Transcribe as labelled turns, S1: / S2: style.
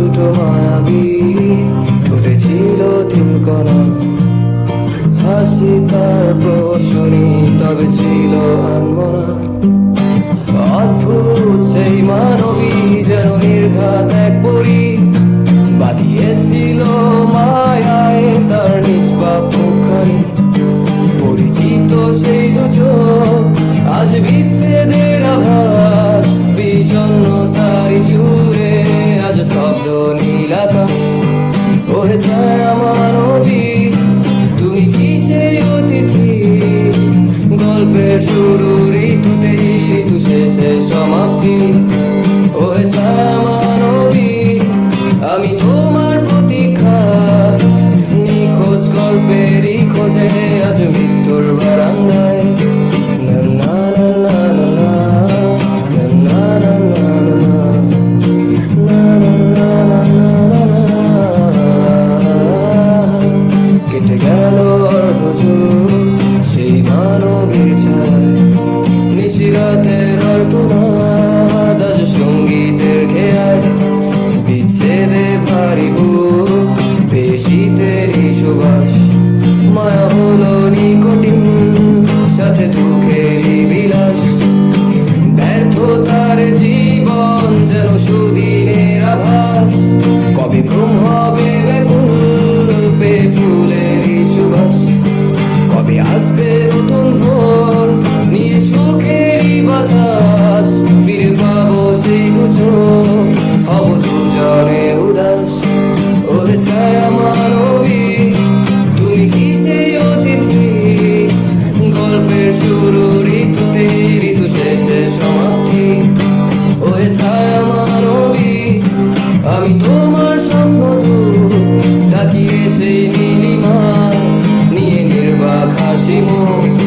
S1: দুটো মায়াবী, ঠোঁটে ছিল তিন তিনকোনা হাসি তার প্রশনি তবে ছিল আনমনা। অদ্ভুত সেই মানবী যেন নির্ঘাত এক পরি। বাঁধিয়েছিল মায়ায় তার নিষ্পাপ পরিচিত সেই দুচোখ আজ বিচ্ছেদের ওহে জয় আমার গল্পের শুরু ঋতুতে ঋতু শেষে সমাপ্তি ও জয় Oh.